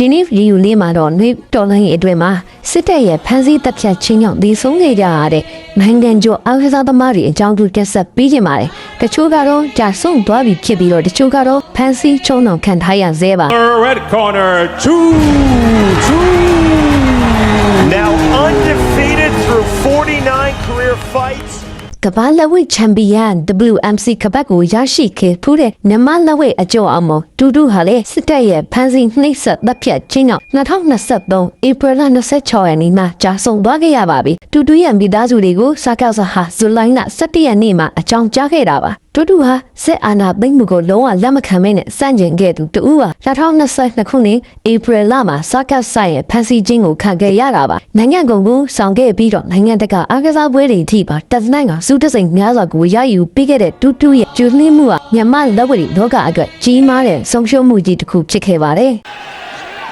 ဒီနေ့ရီယူလေးမှာတော့နှွေးတော်လိုင်းရဲ့အတွင်းမှာစစ်တပ်ရဲ့ဖမ်းဆီးတပ်ဖြတ်ချင်းကြောင့်ဒီဆုံးခဲ့ကြရတဲ့နိုင်ငံကျော်အားကစားသမားတွေအကြောင်းကိုတက်ဆက်ပေးကြပါတယ်တချို့ကတော့ကြာဆုံးသွားပြီဖြစ်ပြီးတော့တချို့ကတော့ဖမ်းဆီးချုံနှောင်ခံထားရသေးပါ Red corner, two, two. Now undefeated through 49 career fights. ကမ္ဘာလက်ဝှေ့ချန်ပီယံ WMC ကပတ်ကိုရရှိခဲ့ဖူးတဲ့မြန်မာလက်ဝှေ့အကျော်အောင်မတူတူဟာလေစစ်တပ်ရဲ့ဖမ်းဆီးနှိပ်စက်တပ်ဖြတ်ခြင်းကြောင့်2023ဧပြီလ26ရက်နေ့မှာကြာဆုံးသွားခဲ့ရပါပြီတူတူရဲ့မိသားစုတွေကိုစကားစဟာဇူလိုင်လ17ရက်နေ့မှာအကြောင်းကြားခဲ့တာပါ တူတူဟာစစ်အာဏာသိမ်းမှုကိုလုံးဝလက်မခံမဲနဲ့စန့်ကျင်ခဲ့သူတူဦးဟာ2022ခုနှစ်ဧပြီလမှာစကားဆိုင်ရဲ့ဖမ်းဆီးခြင်းကိုခံခဲ့ရတာပါနိုင်ငံကုန်ကိုဆောင်ခဲ့ပြီးတော့နိုင်ငံတကာအားကစားပွဲတွေအထိပါတက်စနိုင်ကစူးတစိမ်များစွာကိုရယူပေးခဲ့တဲ့တူတူရဲ့ကျူနှင်းမှုဟာမြန်မာလက်ဝဲလောကအတွက်ကြီးမားတဲ့ဆုံးရှုံးမှုကြီးတစ်ခုဖြစ်ခဲ့ပါတယ်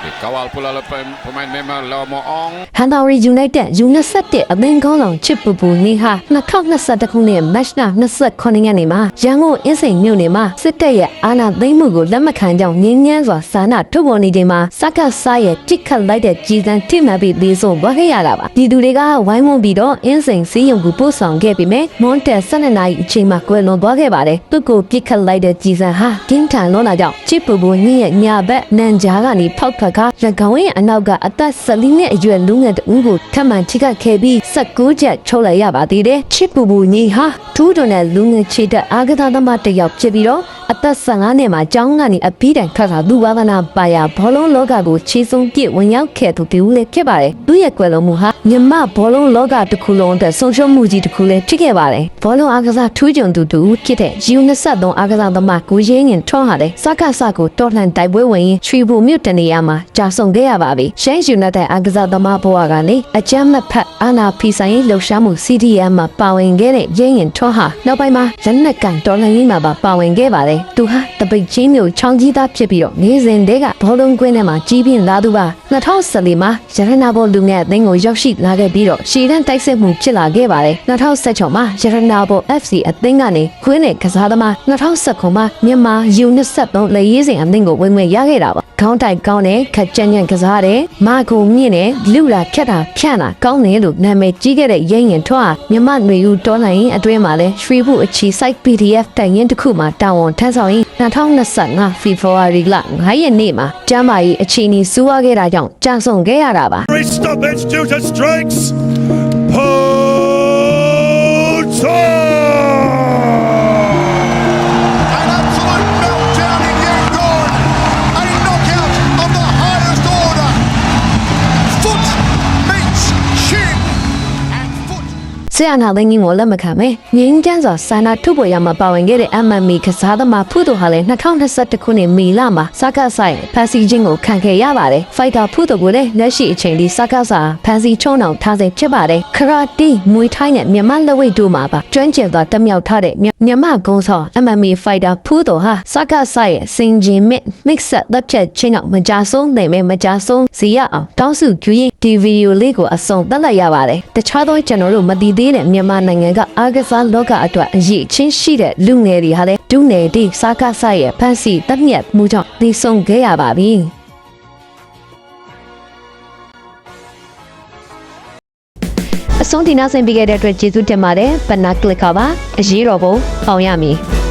Dikawal pula oleh pem- pemain memang Lau Moong. ဟန်တာရီယူနိုက်တက်ယူ27အသင်းကောင်းဆောင်ချစ်ပူပူနေဟာ2021ခုနှစ်မတ်လ29ရက်နေ့မှာရန်ကုန်အင်းစိန်မြို့နယ်မှာစစ်တပ်ရဲ့အာဏာသိမ်းမှုကိုလက်မခံကြောင်းငင်းငန်းစွာစာနာထုတ်ပေါ်နေချိန်မှာစက္ကစားရဲ့တိခတ်လိုက်တဲ့ကြီးစံထိမှန်ပြီးသေးဆုံးသွားခဲ့ရတာပါဒီသူတွေကဝိုင်းဝန်းပြီးတော့အင်းစိန်စီးရုံကိုပို့ဆောင်ခဲ့ပြီးမြမွန်တက်12နာရီအချိန်မှာကွယ်လွန်သွားခဲ့ပါတယ်သူ့ကိုပြစ်ခတ်လိုက်တဲ့ကြီးစံဟာကင်းထန်လွန်လာကြောင်းချစ်ပူပူညရဲ့ညာဘက်နန်ကြားကနေဖောက်ထွက်ကရကောင်းရဲ့အနောက်ကအသက်14နှစ်အရွယ်လူငယ်တဦးကိုထပ်မံထိခိုက်ခဲ့ပြီး16ချက်ချုပ်လိုက်ရပါသေးတယ်ချစ်ပူပူညီဟာထူးတွန်တဲ့လူငယ်ချေတဲ့အာဂသာသမားတစ်ယောက်ဖြစ်ပြီးတော့အသက်15နှစ်မှာကျောင်းကနေအပြီးတိုင်ထွက်လာသူဝါသနာပါရဘောလုံးလောကကိုခြေစုံပြစ်ဝင်ရောက်ခဲ့သူတူလည်းဖြစ်ပါတယ်သူရဲ့ကွယ်လွန်မှုဟာမြမဘောလုံးလောကတစ်ခုလုံးအတွက်ဆုံးရှုံးမှုကြီးတစ်ခုလည်းဖြစ်ခဲ့ပါတယ်ဘောလုံးအားကစားထူးချွန်သူတူဖြစ်တဲ့ U23 အားကစားသမားကိုရင်းရင်ထွန်းဟာလည်းစကားစကိုတော်လှန်တိုက်ပွဲဝင်ရင်ချွေဘူမြို့တနေရာမှာကြာဆုံးခဲ့ရပါပြီရှမ်းယူနိုက်တက်အားကစားသမားဘဝကနေအကြမ်းမဖက်အာနာဖီဆိုင်ရေးလှုပ်ရှားမှု CDM မှာပါဝင်ခဲ့တဲ့ရင်းရင်ထွန်းဟာနောက်ပိုင်းမှာလက်နက်ကန်တော်လှန်ရေးမှာပါပါဝင်ခဲ့ပါတယ်သူဟာတပိတ်ချင်းမျိုးချောင်းကြီးသားဖြစ်ပြီးတော့နေစဉ်တည်းကဘောလုံးကွင်းထဲမှာကြီးပြင်းလာသူပါ2014မှာရတနာဘောလူငယ်အသင်းကိုရောက်ရှိလာခဲ့ပြီးတော့ရှေ့တန်းတိုက်စစ်မှုဖြစ်လာခဲ့ပါတယ်2016မှာရတနာဘော FC အသင်းကနေခွင်းနဲ့ကစားသမား2019မှာမြန်မာ U23 လက်ရေးစဉ်အသင်းကိုဝင်ဝင်ရခဲ့တာပါခေါင်းတိုက်ကောင်းတဲ့ခက်ကြံ့ကြံ့ကစားတဲ့မာကိုမြင့်တဲ့လူလာဖြတ်တာဖြန့်တာကောင်းတယ်လို့နာမည်ကြီးခဲ့တဲ့ရင်းရင်ထွန်းဟာမြမຫນွေဦးတော်နိုင်ရင်အတွင်းမှာလဲရွှေဘူးအခြေ site PDF တိုင်ရင်တစ်ခုမှာတာဝန်ထမ်းဆောင်ရင်2025 February လ9ရက်နေ့မှာကျမ်းမာရေးအခြေအနေစူးဝါးခဲ့တာကြောင့်ကြာဆုံးခဲ့ရတာပါ Stoppage due to strikes. ဆရာနာသိန်းကြီးကိုလက်မခံပဲငင်းကျန်းစွာဆန္ဒထုတ်ပေါ်ရမှာပါဝင်ခဲ့တဲ့ MMA ကစားသမားဖုတို့ဟာလည်း2021ခုနှစ်မေလမှာစကားဆိုင်ဖန်စီခြင်းကိုခံခဲ့ရပါတယ်။ Fighter ဖုတို့ကိုလည်းလက်ရှိအချိန်ဒီစကားစာဖန်စီချုံအောင်ထားစေဖြစ်ပါတယ်။ Karate မွေထိုင်းနဲ့မြန်မာလက်ဝိတ်တို့မှာပါကျွမ်းကျင်စွာတက်မြောက်ထားတဲ့မြမြန်မာဂုံးဆောင် MMA Fighter ဖုတို့ဟာစကားဆိုင်ရဲ့စင်ဂျင်မစ် mix up တပ်ချက်ချင်းတော့မကြဆုံးနိုင်မဲ့မကြဆုံးစီရအောင်တောင်းစုကျူရင်ဒီဗီဒီယိုလေးကိုအဆုံးသတ်လိုက်ရပါတယ်။တခြားသောကျွန်တော်တို့မတည်သေးတဲ့မြန်မာနိုင်ငံကအားကစားလောကအတွက်အရေးချင်းရှိတဲ့လူငယ်တွေဟာလည်းဒုနယ်ဒီစားကားဆိုင်ရဲ့ဖန်စီတပ်မြတ်မှုကြောင့်သိဆုံးခဲ့ရပါပြီ။အဆုံးဒီနောက်ဆင်ပေးခဲ့တဲ့အတွက်ကျေးဇူးတင်ပါတယ်။ဘနာကလစ်ကပါအရေးတော်ပုံအောင်ရမည်။